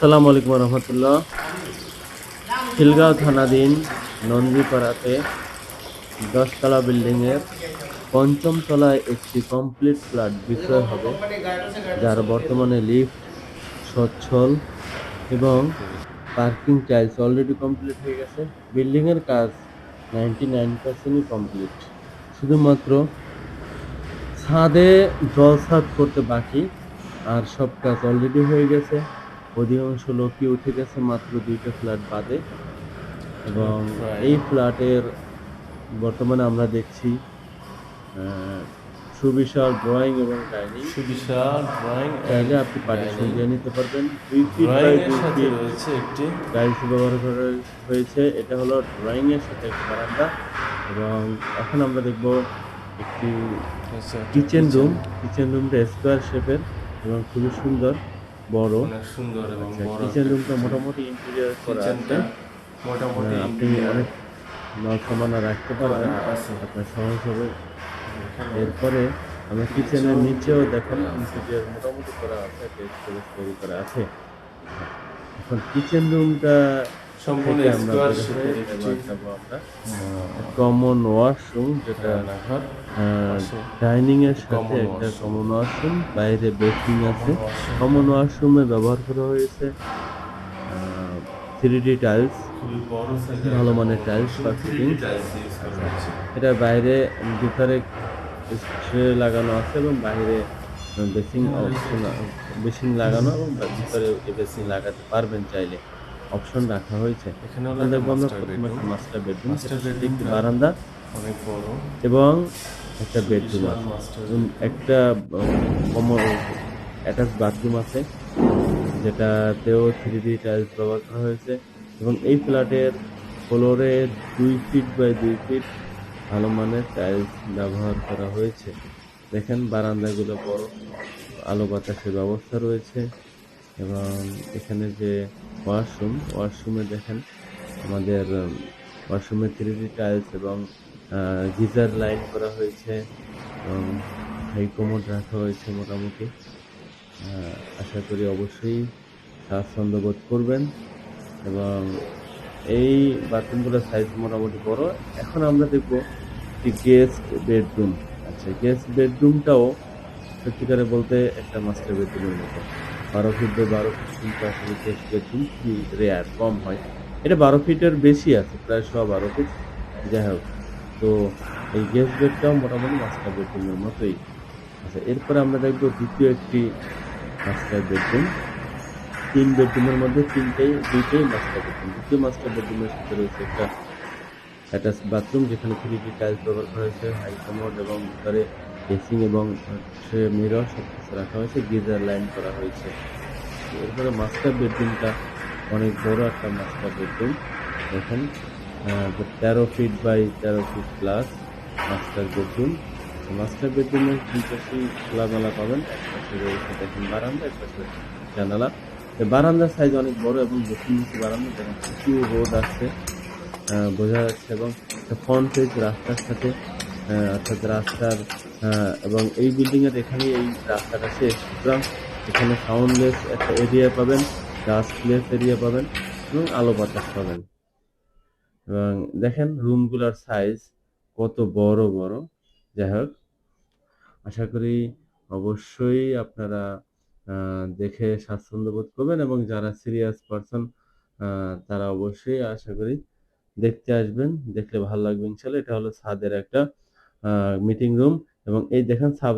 আসসালামু আলাইকুম রহমতুল্লাহ খিলগাঁও থানাধীন নন্দীপাড়াতে দশতলা বিল্ডিংয়ের পঞ্চম তলায় একটি কমপ্লিট ফ্ল্যাট বিক্রয় হবে, যার বর্তমানে লিফট সচ্ছল এবং পার্কিং টাইলস অলরেডি কমপ্লিট হয়ে গেছে। বিল্ডিংয়ের কাজ নাইনটি নাইন পার্সেন্টই কমপ্লিট শুধুমাত্র ছাদে জল ছাদ করতে বাকি, আর সব কাজ অলরেডি হয়ে গেছে। অধিকাংশ লোকই উঠে গেছে মাত্র দুইটা ফ্ল্যাট বাদে। এবং এই ফ্ল্যাটের বর্তমানে আমরা দেখছি সুবিশাল ড্রয়িং এবং ডাইনিং সুবিশাল ড্রয়িং চাইলে আপনি পার্টিশন দিয়ে নিতে পারবেন। দুই ফিট বাই দুই ফিট রয়েছে একটি। টাইলস ব্যবহার করা হয়েছে। এটা হলো ড্রয়িং এর সাথে বারান্দা। এবং এখন আমরা দেখব একটি কিচেন রুম কিচেন রুমটা স্কোয়ার শেপের এবং খুবই সুন্দর। বড়। অনেক সুন্দর এবং বড় কিচেন রুমটা মোটামুটি ইন্টেরিয়র করা আছে। মোটামুটি আপনি অনেক মাল রাখতে পারবেন। আপনার সহজ হবে এরপরে আমি কিচেনের নিচেও দেখেন ইন্টেরিয়র মোটামুটি করা আছে স্টোরেজ তৈরি করা আছে। এখন কিচেন রুমটা সম্পূর্ণ স্কোয়ার কমন ওয়াশরুম যেটা ডাইনিং এর সাথে একটা কমন ওয়াশরুম বাইরে বেসিং আছে। কমন ওয়াশরুমে ব্যবহার করা হয়েছে থ্রি ডি টাইলস ভালো মানের টাইলস বা ফিটিং এটা বাইরে ভিতরে স্ট্রে লাগানো আছে এবং বাইরে বেসিং অপশন বেসিং লাগানো এবং ভিতরে বেসিং লাগাতে পারবেন চাইলে। অপশন রাখা হয়েছে। এখানে মাস্টার বেডরুম একটি বারান্দা অনেক বড়। এবং একটা বেডরুম আছে। একটা কমন অ্যাটাচ বাথরুম আছে যেটাতেও থ্রি ডি টাইলস ব্যবহার করা হয়েছে। এবং এই ফ্ল্যাটের ফ্লোরে দুই ফিট বাই দুই ফিট ভালো মানের টাইলস ব্যবহার করা হয়েছে। দেখেন বারান্দাগুলো বড় আলো বাতাসের ব্যবস্থা রয়েছে। এবং এখানে যে ওয়াশরুম, ওয়াশরুমে দেখেন আমাদের ওয়াশরুমে থ্রি টাইলস এবং গিজার লাইন করা হয়েছে এবং হাই কমোড রাখা হয়েছে মোটামুটি। আশা করি অবশ্যই স্বাচ্ছন্দ্য বোধ করবেন এবং এই বাথরুমগুলোর সাইজ মোটামুটি বড়। এখন আমরা দেখব একটি গেস্ট বেডরুম আচ্ছা গেস্ট বেডরুমটাও সত্যিকারে বলতে একটা মাস্টার বেডরুমের মতো। বারো ফিট বাই বারো ফিট আসলে খুবই রেয়ার কম হয়। এটা বারো ফিটের বেশি আছে, প্রায় সব বারো ফিট যাই হোক, তো এই গেস্ট বেডটাও মোটামুটি মাস্টার বেডরুমের মতোই। আচ্ছা এরপরে আমরা দেখব দ্বিতীয় একটি মাস্টার বেডরুম তিন বেডরুমের মধ্যে তিনটেই দুইটাই মাস্টার বেডরুম দ্বিতীয় মাস্টার বেডরুমের সাথে রয়েছে একটা অ্যাটাচ বাথরুম যেখানে থ্রি টাইলস ব্যবহার করা হয়েছে হাই কমোড এবং ভিতরে ড্রেসিং এবং হচ্ছে মিরর সব কিছু রাখা হয়েছে গিজার লাইন করা হয়েছে। এরপরে মাস্টার বেডরুমটা অনেক বড় একটা মাস্টার বেডরুম দেখেন তেরো ফিট বাই তেরো feet plus master bedroom master বেডরুমের দুই পাশে খোলামেলা পাবেন, এক পাশে রয়েছে দেখেন বারান্দা, এক পাশে জানালা। বারান্দার সাইজ অনেক বড় এবং দক্ষিণ মুখী বারান্দা, দেখেন প্রচুর রোড আছে বোঝা যাচ্ছে এবং ফ্রন্ট পেজ রাস্তার সাথে অর্থাৎ রাস্তার এবং এই বিল্ডিং এর এখানে এই রাস্তাটা শেষ। সুতরাং এখানে সাউন্ডলেস একটা এরিয়া পাবেন ডাস্টলেস এরিয়া পাবেন এবং আলো বাতাস পাবেন। এবং দেখেন রুমগুলোর সাইজ কত বড় বড়। যাই হোক, আশা করি অবশ্যই আপনারা দেখে স্বাচ্ছন্দ্য বোধ করবেন এবং যারা সিরিয়াস পারসন তারা অবশ্যই আশা করি দেখতে আসবেন, দেখলে ভালো লাগবে ইনশাল্লাহ এটা হলো ছাদের একটা মিটিং রুম এবং এই দেখেন সাব